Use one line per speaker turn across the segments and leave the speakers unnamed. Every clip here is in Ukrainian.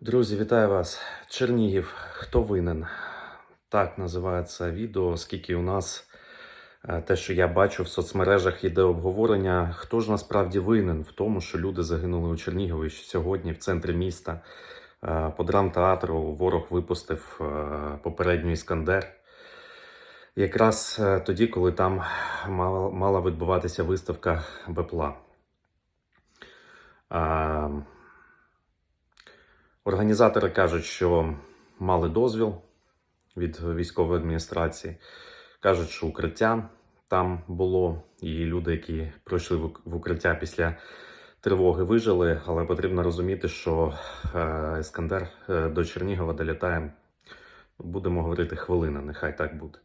Друзі, вітаю вас. Чернігів. Хто винен? Так називається відео, оскільки у нас е, те, що я бачу в соцмережах, іде обговорення. Хто ж насправді винен в тому, що люди загинули у Чернігові сьогодні в центрі міста. Е, По драмтеатру ворог випустив е, попередній іскандер. Якраз тоді, коли там мала, відбуватися виставка Бепла. Організатори кажуть, що мали дозвіл від військової адміністрації. Кажуть, що укриття там було, і люди, які пройшли в укриття після тривоги, вижили. Але потрібно розуміти, що е, Іскандер е, до Чернігова долітає, будемо говорити, хвилина, нехай так буде.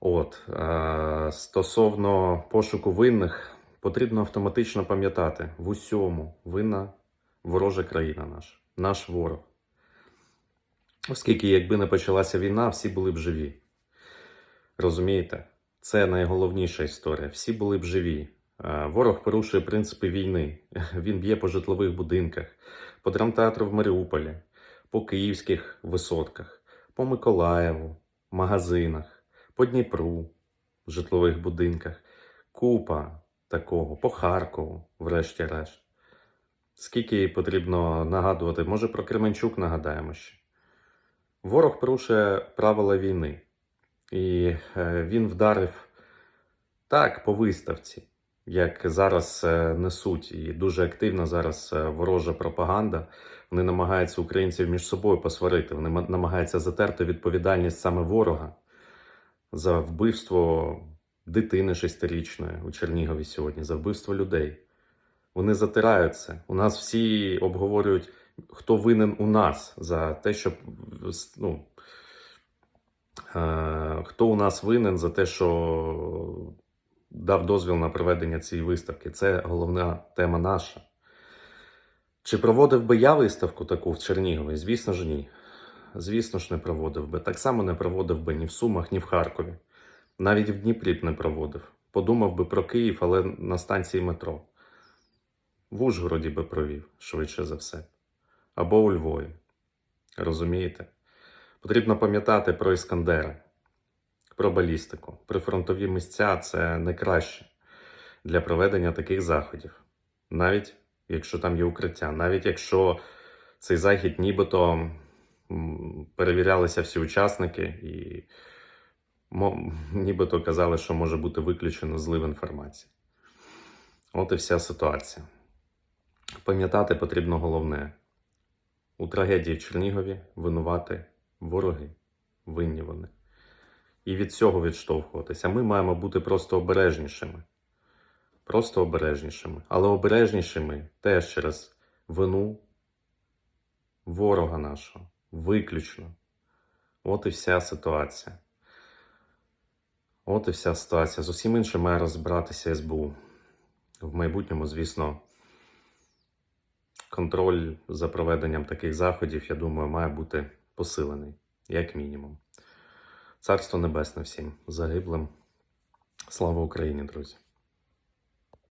От е, стосовно пошуку винних, потрібно автоматично пам'ятати в усьому винна ворожа країна наша, наш ворог. Оскільки, якби не почалася війна, всі були б живі. Розумієте? Це найголовніша історія. Всі були б живі. Ворог порушує принципи війни. Він б'є по житлових будинках, по драмтеатру в Маріуполі, по київських висотках, по Миколаєву, магазинах, по Дніпру, житлових будинках. Купа такого, по Харкову, врешті-решт. Скільки потрібно нагадувати? Може, про Кременчук нагадаємо ще. Ворог порушує правила війни. І е, він вдарив так по виставці, як зараз е, несуть, і дуже активна зараз е, ворожа пропаганда. Вони намагаються українців між собою посварити. Вони намагаються затерти відповідальність саме ворога за вбивство дитини шестирічної у Чернігові сьогодні, за вбивство людей. Вони затирають це. У нас всі обговорюють, хто винен у нас за те, що ну, е, хто у нас винен за те, що дав дозвіл на проведення цієї виставки. Це головна тема наша. Чи проводив би я виставку таку в Чернігові? Звісно ж, ні. Звісно ж, не проводив би. Так само не проводив би ні в Сумах, ні в Харкові. Навіть в Дніпрі б не проводив. Подумав би про Київ, але на станції метро. В Ужгороді би провів, швидше за все. Або у Львові. Розумієте? Потрібно пам'ятати про Іскандери, про балістику. Прифронтові місця це найкраще для проведення таких заходів. Навіть якщо там є укриття, навіть якщо цей захід нібито перевірялися всі учасники і нібито казали, що може бути виключено злив інформації. От і вся ситуація. Пам'ятати потрібно головне: у трагедії в Чернігові винувати вороги, винні вони. І від цього відштовхуватися. Ми маємо бути просто обережнішими. Просто обережнішими. Але обережнішими теж через вину ворога нашого. Виключно. От і вся ситуація. От і вся ситуація. З усім іншим має розбиратися СБУ. В майбутньому, звісно, контроль за проведенням таких заходів, я думаю, має бути посилений, як мінімум. Царство небесне всім загиблим. Слава Україні, друзі!